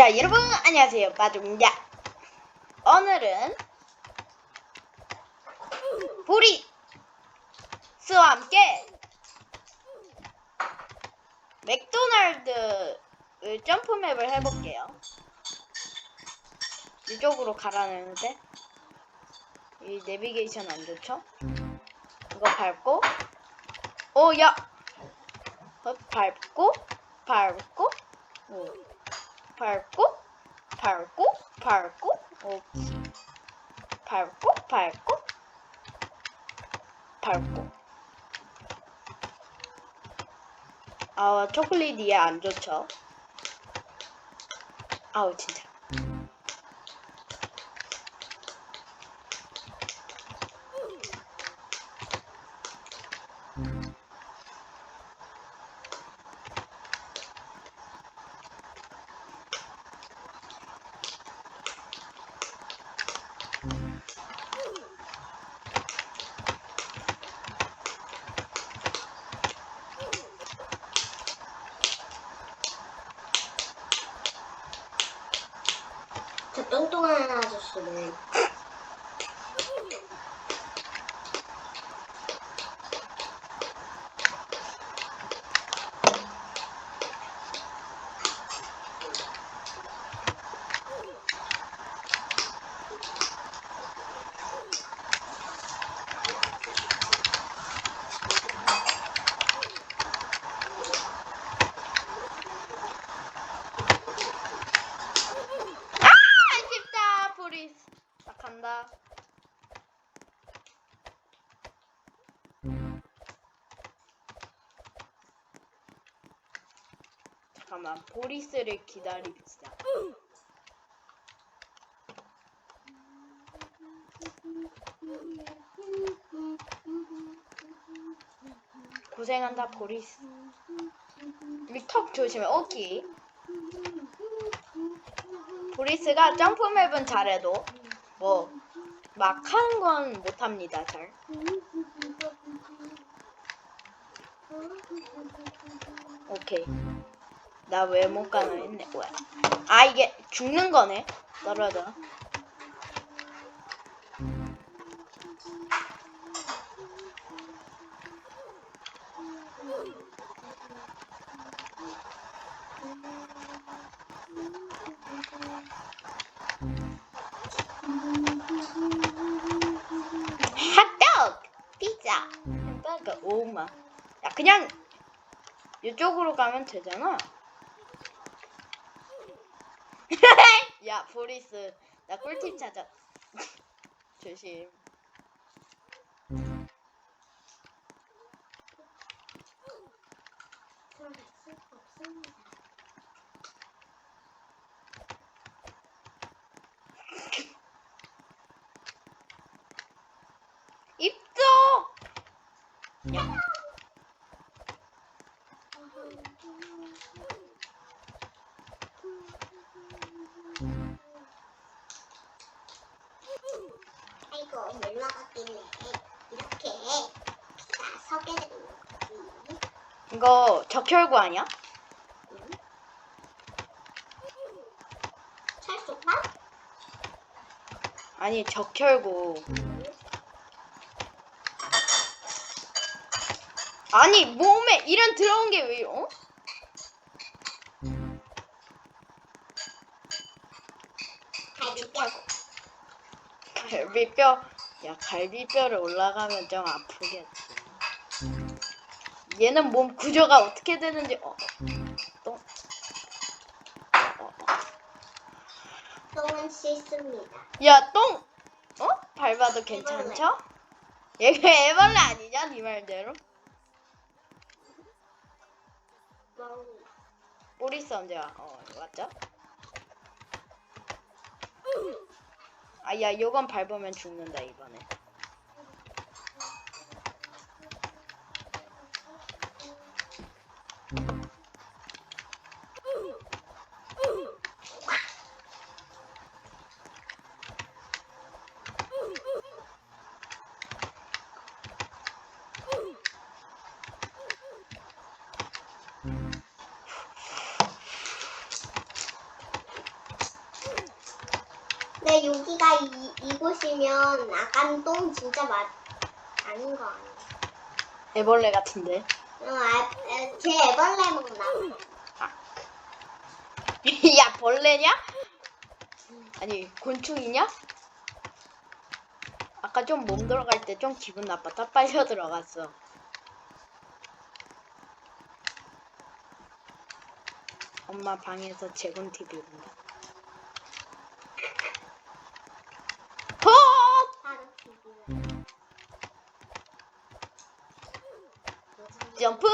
자, 여러분 안녕하세요. 빠둥입니다. 오늘은 보리스와 함께 맥도날드 점프맵을 해볼게요. 이쪽으로 가라는데 이 내비게이션 안 좋죠? 이거 밟고 오, 야! 어, 밟고 밟고 오. 밟고 밟고 밟고 어, 밟고 밟고 밟고. 아 초콜릿 이에 안 좋죠? 아우 진짜. 저 什么？ 잠깐만. 보리스를 기다립시다. 고생한다 보리스. 이턱 조심해. 오케이. 보리스가 점프 맵은 잘해도 뭐 막 하는 건 못합니다 잘. 오케이 나 왜 못 가나 했네. 뭐야. 아 이게 죽는 거네. 떨어져 핫도그! 피자! 햄버거! 오마. 야 그냥 이쪽으로 가면 되잖아 야 보리스. 나 꿀팁 찾아. 조심 아이고 물 먹었길래 이렇게 자 서게 되는 거지. 이거 적혈구 아니야? 찰소파? 아니 적혈구 아니 몸에 이런 들어온 게 왜 어? 갈비뼈 야 갈비뼈를 올라가면 좀 아프겠지 얘는 몸 구조가 어떻게 되는지 어, 또 똥은 씻습니다. 야, 똥! 어? 밟아도 괜찮죠? 얘가 애벌레 아니냐? 네 말대로? 멍. 언제 와? 어, 맞죠? 아야 요건 밟으면 죽는다 이번에 음. 똥 진짜 맛 아닌 거 아니야? 애벌레 같은데. 어, 아, 에, 제 애벌레 먹나? 야 벌레냐? 아니 곤충이냐? 아까 좀 몸 들어갈 때 좀 기분 나빴다 빨려 들어갔어. 엄마 방에서 재곤 TV 본다. 점프!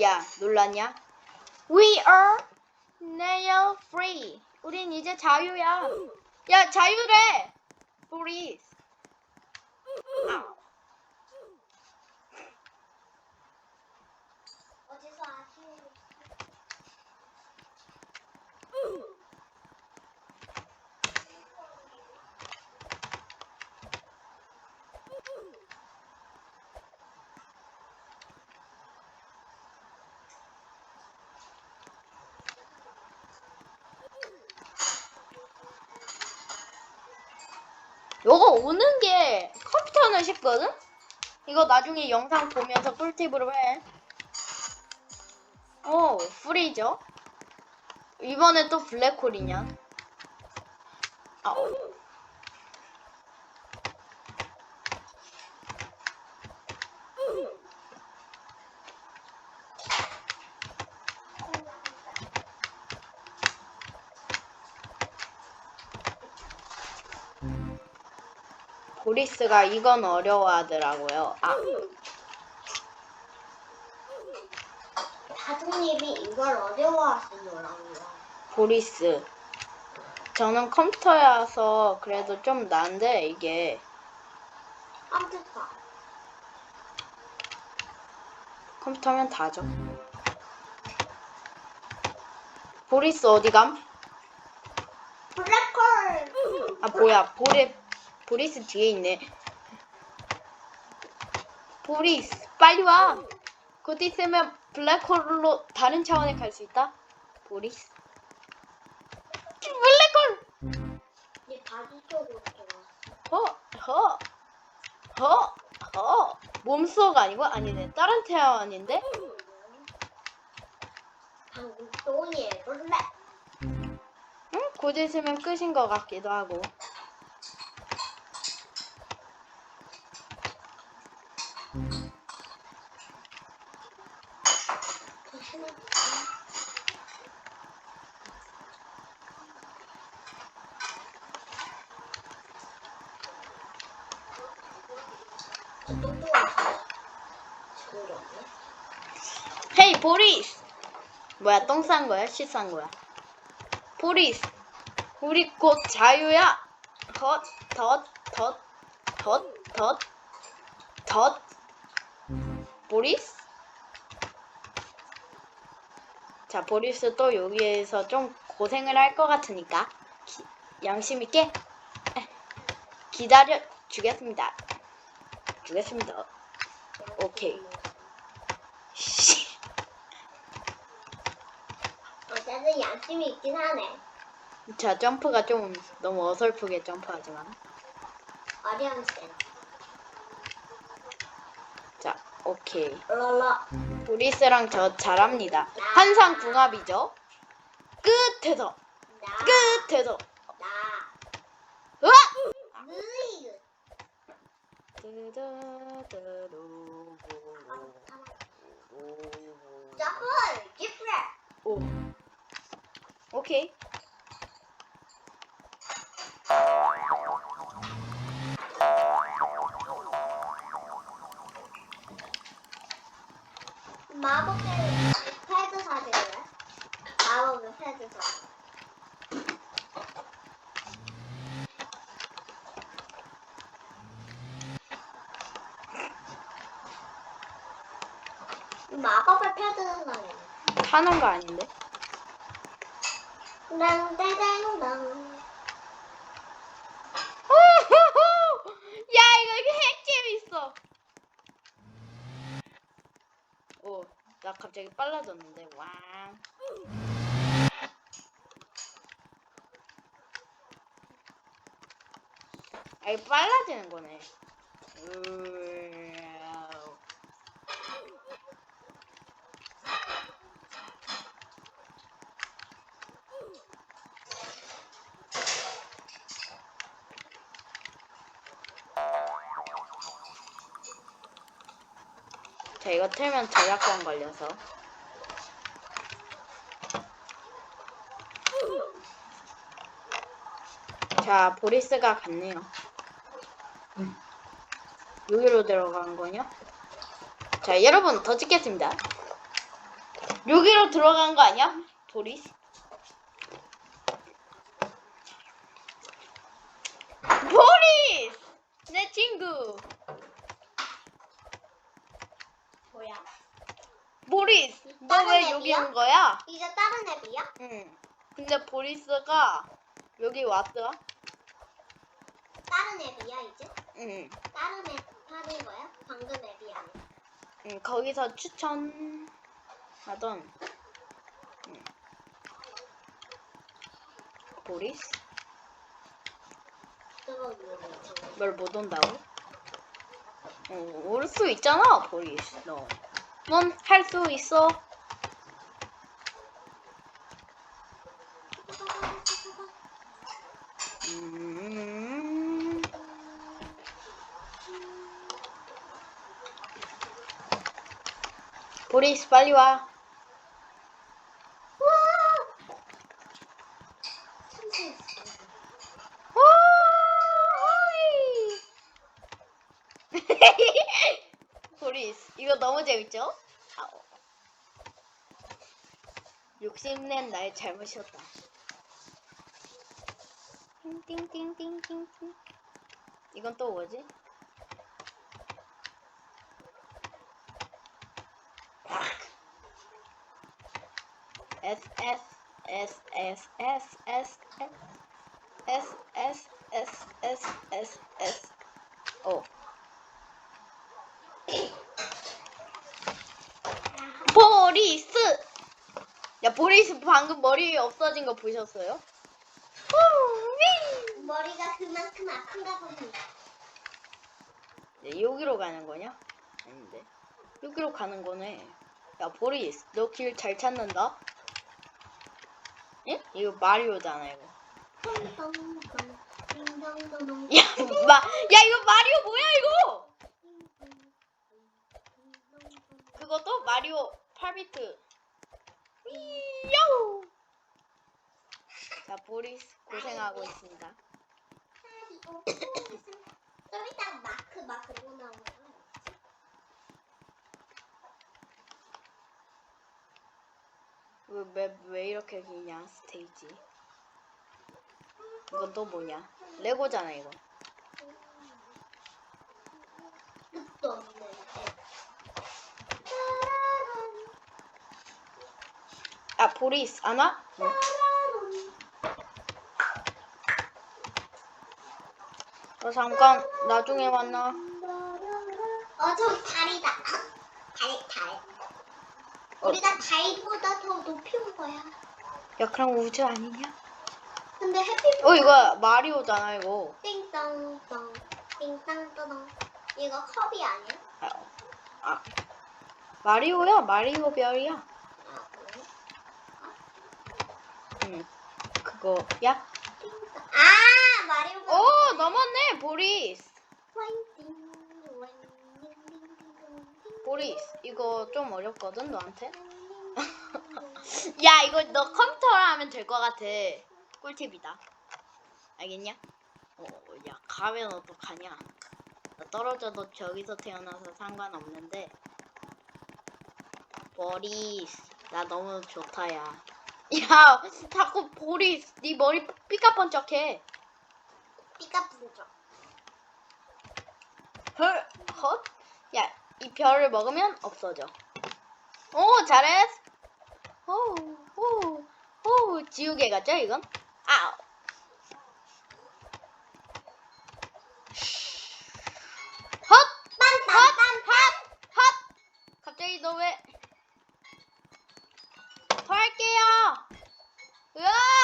야, 놀랐냐? We are now free. 우린 이제 자유야. 야, 자유래. Freeze. 아, 어디서 아쉬운 요거 오는 게 쉽거든? 이거 나중에 영상 보면서 꿀팁으로 해. 오, 프리죠? 이번에 또 블랙홀이냐? 아, 어. 보리스가 이건 어려워하더라고요. 아, 다둥님이 이걸 어려워하시더라고요. 보리스. 저는 컴퓨터여서 그래도 좀 난데 이게 컴퓨터. 컴퓨터면 다죠. 보리스 어디 감? 블랙홀! 아 뭐야 보리 보리스 뒤에 있네. 보리스 빨리 와. 곧 있으면 블랙홀로 다른 차원에 갈 수 있다. 보리스. 블랙홀. 이 바지 쪽으로. 허, 허, 허, 허. 몸수가 아니고 아니네. 다른 태양인데. 방금 똥이 애벌레. 응? 곧 있으면 끝인 것 같기도 하고. 뭐야 똥 싼 거야? 시 싼 거야? 보리스. 우리 곧 자유야. 덧, 덧, 덧, 덧, 덧, 덧. 보리스? 자, 보리스 또 여기에서 좀 고생을 할 것 같으니까 기- 양심 있게 에, 기다려 주겠습니다. 주겠습니다. 오케이. 양심이 있긴 하네. 자, 점프가 좀 너무 어설프게 점프하지만. 어려운 쌤. 자, 오케이. 롤러. 보리스랑 저 잘합니다. 한상 궁합이죠. 끝에서 나. 끝에서 나. 으아! 으이. 저헐. 기프레. 오. 오케이. 마법의 패드 사줄래? 마법의 패드 사. 마법의 패드는 사네. 하는 거 아닌데? 랑따랑랑. 야 이거 이거 핵 재밌어. 오, 나 갑자기 빨라졌는데. 왕. 아 이거 빨라지는 거네. 으아우. 틀면 저작권 걸려서 자 보리스가 갔네요 여기로 들어간 거냐? 자 여러분 더 찍겠습니다 여기로 들어간 거 아니야? 보리스 보리스! 내 친구 뭐야? 보리스 너 다른 왜 여기 앱이야? 온 거야? 이제 다른 앱이야? 응. 근데 보리스가 여기 왔어. 다른 앱이야 이제? 응. 다른 앱 하는 거야? 방금 앱이 아니야? 응. 거기서 추천 하던 응. 보리스 그거 모르지. 뭘못 온다고? 어, 올 수 있잖아, 보리스. 너. 넌 할 수 있어. 음. 보리스 빨리 와. 보리스 이거 너무 재밌죠? 아오. 욕심낸 나의 잘못이었다. 띵띵띵띵띵띵. 이건 또 뭐지? S S S S S S S S S S S S 오 보리스 야 보리스 방금 머리 없어진 거 보셨어요? 후, 머리가 그만큼 아픈가 보니. 네, 여기로 가는 거냐? 아닌데 여기로 가는 거네 야 보리스 너 길 잘 찾는다? 예? 이거 마리오잖아 이거. 야, 마, 야 이거 마리오 뭐야 이거? 그것도 마리오 8비트. 이요. 자 보리스 고생하고 있습니다. 좀 이따 마크 마크 또 나오는 거. 왜왜 왜 이렇게 기냐 스테이지? 이건 또 뭐냐? 레고잖아 이거. 아 보리스 안 와? 응. 어 잠깐 나중에 만나. 어, 저기 달이다. 달, 달. 어. 우리가 달보다 더 높이 온 거야. 야 그럼 우주 아니냐? 근데 햇빛 어 이거 마리오잖아 이거. 띵땅땅, 띵땅따당. 이거 컵이 아니야? 아, 아 마리오야 마리오 별이야. 아, 그래? 응 그거야? 띵땅. 아, 마리오가. 오 넘었네 보리스. 와인띵, 보리스 이거 좀 어렵거든 너한테. 야 이거 너 컴퓨터로 하면 될 것 같아. 꿀팁이다. 알겠냐? 어, 야 가면 어떡하냐? 나 떨어져도 저기서 태어나서 상관없는데. 보리스 나 너무 좋다 야. 야 자꾸 보리스 네 머리 삐까번쩍해. 삐까 부르죠. 헐 헛? 야 이 별을 먹으면 없어져. 오 잘했어. 오 오 오 지우개 같죠 이건? 아 헛! 빰빰빰빰. 헛! 갑자기 너 왜? 더 할게요. 으악!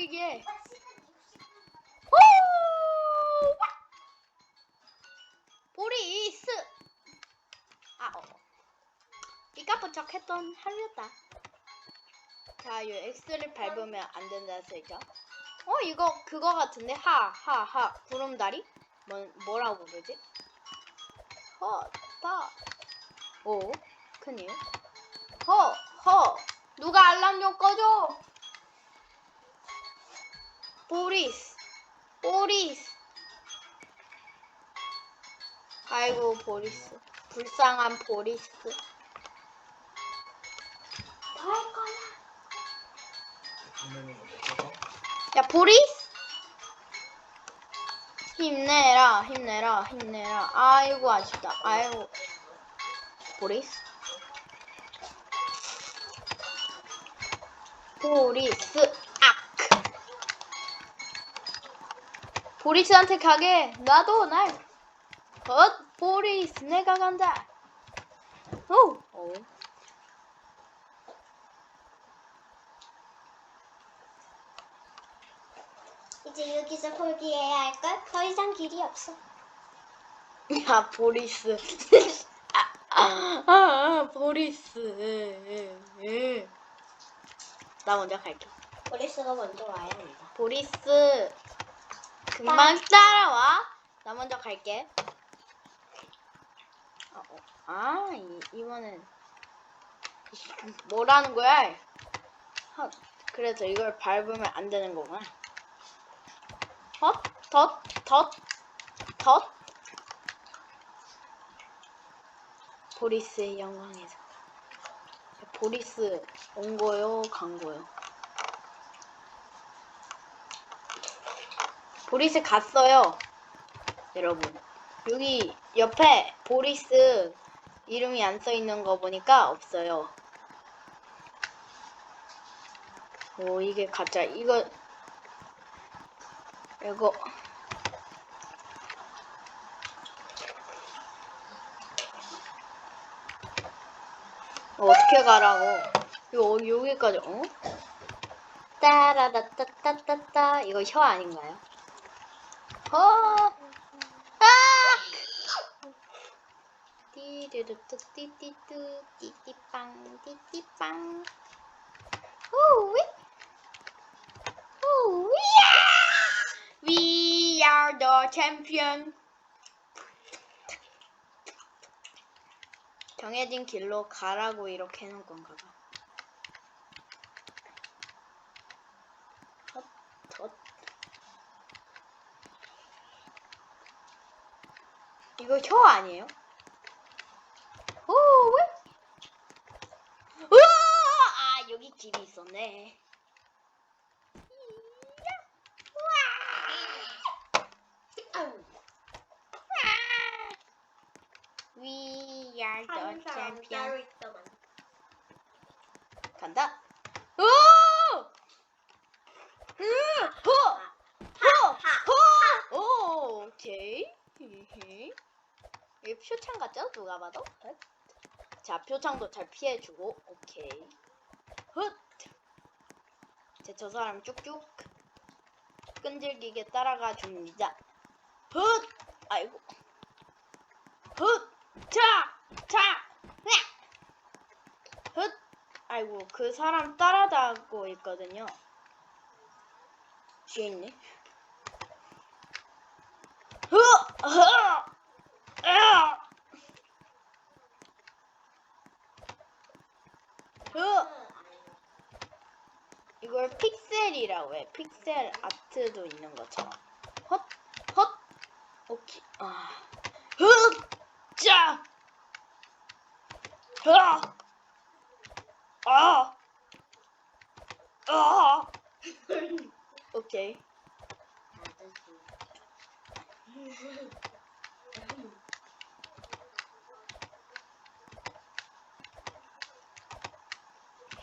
이게? 오! 보리스. 아, 어. 삐까뻔쩍 했던 하루였다. 자, 이 X를 밟으면 안 된다 쓰죠. 어, 이거 그거 같은데? 하, 하, 하. 구름다리? 뭐, 뭐라고 부르지? 허, 다. 오, 큰일. 허, 허. 누가 알람 좀 꺼줘. 보리스. 보리스. 아이고, 보리스. 불쌍한 보리스. 더할 거야. 야 보리스 힘내라 힘내라 힘내라 아이고 아쉽다 아이고 보리스 보리스 보리스한테 가게 놔둬 날 어? 보리스 내가 간다 오 오. 이제 여기서 포기해야 할 걸? 더 이상 길이 없어. 야 보리스 아, 아, 아 보리스 나 먼저 갈게 보리스가 먼저 와야 한다. 보리스 금방 따라와. 나 먼저 갈게. 아, 어. 아 이, 이번엔 뭐라는 거야? 헛. 그래서 이걸 밟으면 안 되는 거구나. 헛, 덧, 덧, 덧. 보리스의 영광에서. 보리스 온 거요 간 거요 보리스 갔어요 여러분 여기 옆에 보리스 이름이 안 써 있는 거 보니까 없어요 오 이게 가짜 이거 이거 어, 어떻게 가라고? 요 여기까지 어? 따라다따따따따 이거 혀 아닌가요? 어. 아! 띠띠뚜 띠띠빵 우위 우위야 We are the champion 정해진 길로 가라고 이렇게 해놓은 건가 봐. 헛, 덧. 이거 혀 아니에요? 오, 왜? 우와! 아, 여기 길이 있었네. We are the champion. 간다. 오! 으! 호! 호! 호! 오, 오케이. 히 히. 이 표창 같죠? 누가 봐도. 헛. 자, 표창도 잘 피해주고. 오케이. 헛. 제저 사람 쭉쭉 끈질기게 따라가 줍니다. 헛. 아이고. 헛. 자, 자, 야. 헛. 아이고 그 사람 따라다고 있거든요. 뒤에 있네. 흐, 흐, 으, 흐. 이걸 픽셀이라고 해. 픽셀 아트도 있는 것처럼. 헛, 헛. 오케이. 아, 흐, 자, 흐. 아, 아, 오케이.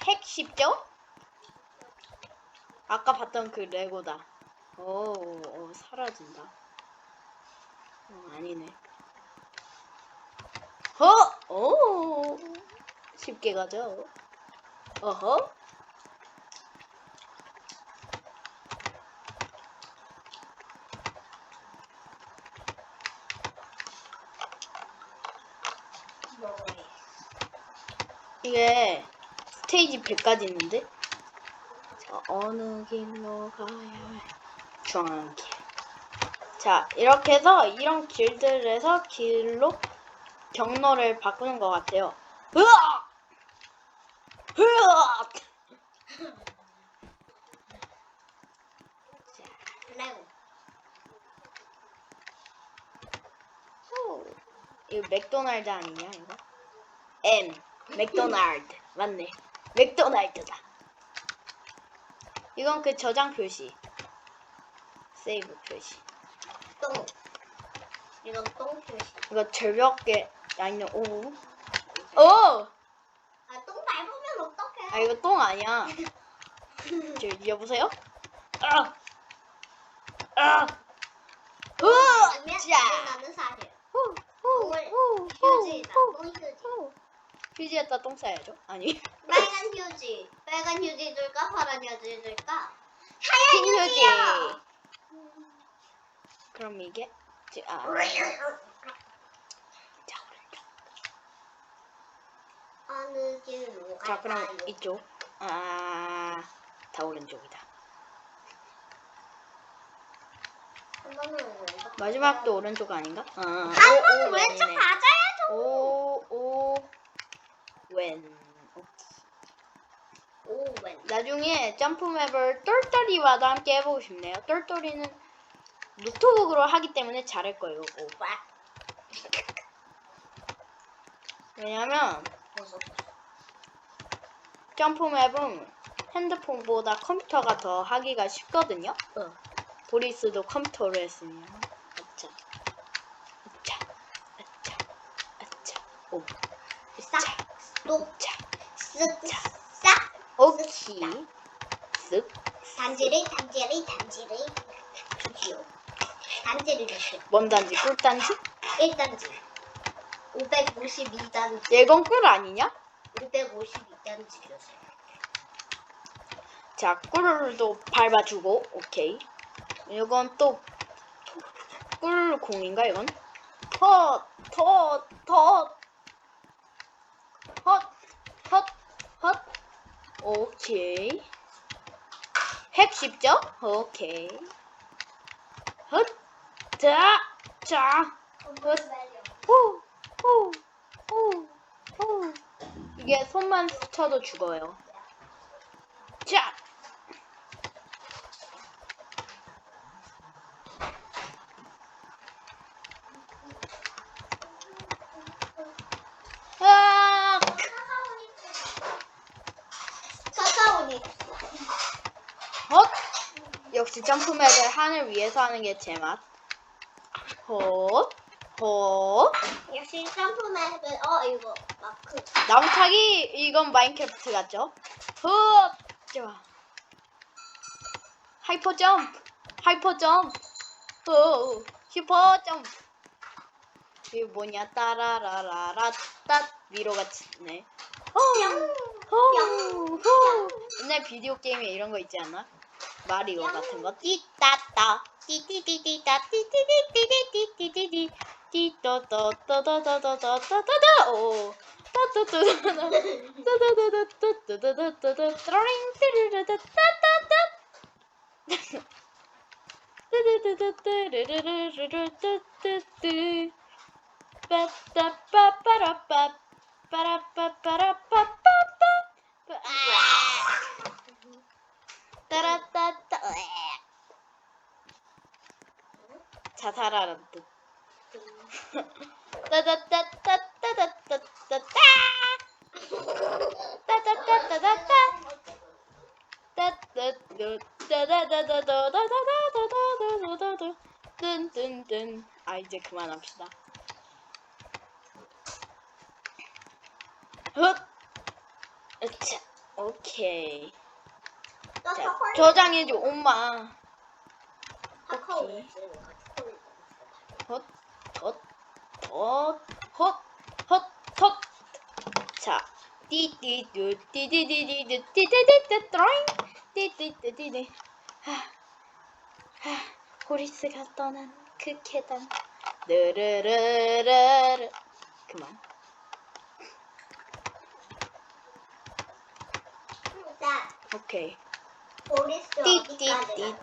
핵 쉽죠? 아까 봤던 그 레고다. 오, 오 사라진다. 어, 아니네. 허! 오! 쉽게 가죠. 어허? 이게 스테이지 100까지 있는데? 자, 어느 길로 가야 해? 중앙 길. 자, 이렇게 해서 이런 길들에서 길로 경로를 바꾸는 것 같아요. 으악! 으악! 레고. 오, 이거 맥도날드 아니냐 이거? M 맥도날드 맞네 맥도날드다 이건 그 저장 표시 세이브 표시 똥. 이건 똥 표시. 이거 절벽에 아니면 오 오! 아, 똥 밟으면 어떡해? 아 이거 똥 아니야 저 여보세요? 아! 아! 으아! 아니면 자! 나는! 후! 똥을 후! 휴지다. 후! 똥 휴지. 후! 휴지에다 똥 싸야죠? 아니 빨간 휴지. 빨간 휴지 줄까? 파란 휴지 줄까? 흰 하얀 휴지 휴지요. 그럼 이게 지- 아 자, 오른쪽. 어느 길로 자 그럼 갈까요? 이쪽 아다 오른쪽이다 한 번은 왼쪽. 마지막도 오른쪽 아닌가? 아, 한 오, 번은 오, 왼쪽 왼이네. 맞아야죠. 오오 왼 오, 왼. 나중에 점프맵을 똘똘이와도 함께 해보고 싶네요 똘똘이는 노트북으로 하기 때문에 잘할 거예요 오. 꽉. 왜냐면. 점프맵은 핸드폰보다 컴퓨터가 더 하기가 쉽거든요. 보리스도 컴퓨터로 했으면. 아차. 아차. 아차. 아차. 오. 싹. 차. 또. 차. 쓱. 자. 싹. 오키. 쓱. 단지를 단지를 단지를 주시오. 단지를 주시오. 뭔 단지? 꿀단지? 1단지. 552단지. 얘건 꿀 아니냐? 552단지 주세요. 자, 꿀도 밟아주고, 오케이. 이건 또, 꿀공인가, 이건? 헛, 헛, 헛. 헛, 헛, 헛. 오케이. 핵 쉽죠? 오케이. 헛, 자, 자. 후, 후, 후, 후. 이게 손만 스쳐도 죽어요. 자. 아! 카카오니. 헛! 역시 점프맵을 하늘 위에서 하는 게 제 맛. 헛! 헛! 역시 점프맵을 어 이거 마크. 나무 타기 이건 마인크래프트 같죠? 헛! 좋아. 하이퍼 점프! 하이퍼 점프! 어, 슈퍼 점프! 이게 뭐냐? 따라라라라 따 위로 같이네. 어, 호, 호. 옛날 비디오 게임에 이런 거 있지 않나? 마리오 같은 거 띠따따 띠띠띠띠따 띠띠띠띠띠띠띠띠 띠또또또또또또또또또또 오 따또또또또 따라따따. 자살하는 듯. 따다따따따따따따따 따따따따따따 따따 따다다다다다다다다다다다다다. 뜬뜬뜬. 아 이제 그만합시다. 헛. 으차 오케이. 나자 초콜릿. 저장해줘 엄마 카카오 오 케이. 있으니까 초콜릿 헛, 헛, 헛, 헛, 헛, 헛. 자, 띠띠뚜, 띠디디디디, 띠디디디, 드로잉, 띠띠띠디디. 하, 하, 호리스가 떠난 그 계단. 르르르르르. 그만. 나 오케이. 보리스 어디까지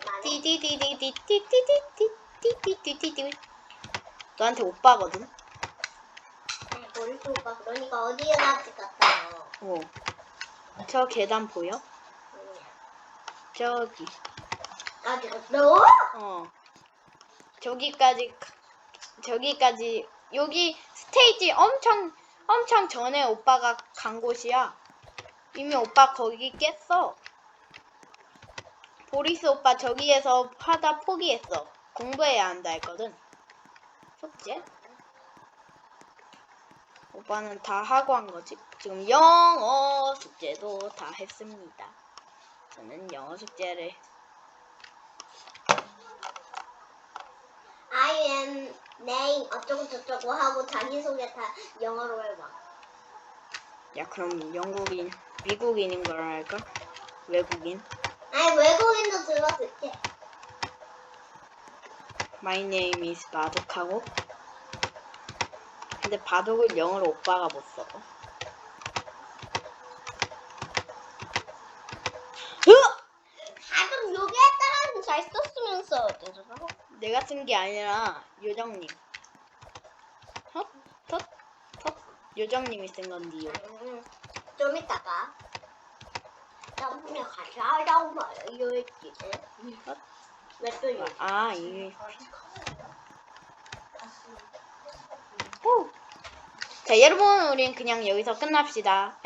띠디디디디. 너한테 오빠거든. 네, 보리스 오빠 그러니까 어디까지 갔다요? 오. 저 계단 보여? 저기. 까지 갔어? 어. 저기까지 가- 저기까지 여기 스테이지 엄청 엄청 전에 오빠가 간 곳이야. 이미 오빠 거기 깼어. 보리스 오빠 저기에서 하다 포기했어. 공부해야 한다 했거든. 숙제? 오빠는 다 하고 한 거지. 지금 영어 숙제도 다 했습니다. 저는 영어 숙제를 I am name 어쩌고 저쩌고 하고 자기소개 다 영어로 해봐. 야 그럼 영국인 미국인인 걸 할까? 외국인? 아니 외국인도 때. My name is 바둑하고 근데 바둑을 영어로 오빠가 못 써. 으악! 가끔 여기에다가 잘 썼으면서 어쩌고 내가 쓴 게 아니라 요정님. 헛? 헛? 헛? 요정님이 쓴 건데요. 음, 좀 이따가 점프면 같이 하자고 말이야 했지. 헛? 왜또 이거? 아, 이. 오. 자, 여러분, 우린 그냥 여기서 끝납시다.